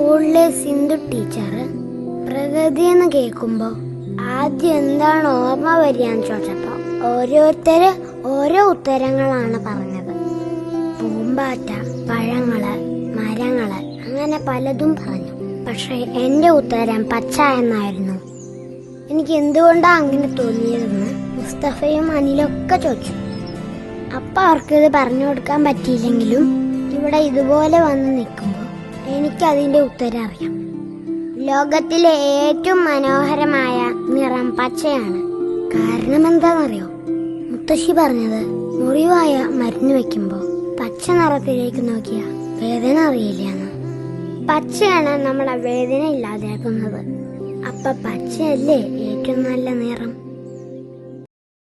Sindhu teacher പ്രകൃതി എന്ന് കേൾക്കുമ്പോൾ ആദ്യം എന്താണ് ഓർമ്മ വരികയെന്ന് ചോദിച്ചപ്പോൾ ഓരോരുത്തര് ഓരോ ഉത്തരങ്ങളാണ് പറഞ്ഞത്. പൂമ്പാറ്റ പഴങ്ങൾ മരങ്ങൾ അങ്ങനെ പലതും പറഞ്ഞു. പക്ഷേ എന്റെ ഉത്തരം പച്ച എന്നായിരുന്നു. എനിക്ക് എന്തുകൊണ്ടാണ് അങ്ങനെ തോന്നിയതെന്ന് മുസ്തഫയും അനിലൊക്കെ ചോദിച്ചു. അപ്പം അവർക്കിത് പറഞ്ഞു കൊടുക്കാൻ പറ്റിയില്ലെങ്കിലും ഇവിടെ ഇതുപോലെ വന്ന് നിൽക്കുമ്പോൾ എനിക്ക് അതിന്റെ ഉത്തരം അറിയാം ലോകത്തിലെ ഏറ്റവും മനോഹരമായ നിറം പച്ചയാണ്. കാരണം എന്താണെന്നറിയോ മുത്തശ്ശി പറഞ്ഞത് മുറിവായ മരുന്ന് വെക്കുമ്പോൾ പച്ച നിറത്തിലേക്ക് നോക്കിയ വേദന അറിയില്ല പച്ചയാണ് നമ്മളെ വേദന ഇല്ലാതാക്കുന്നത്. അപ്പൊ പച്ചയല്ലേ ഏറ്റവും നല്ല നിറം.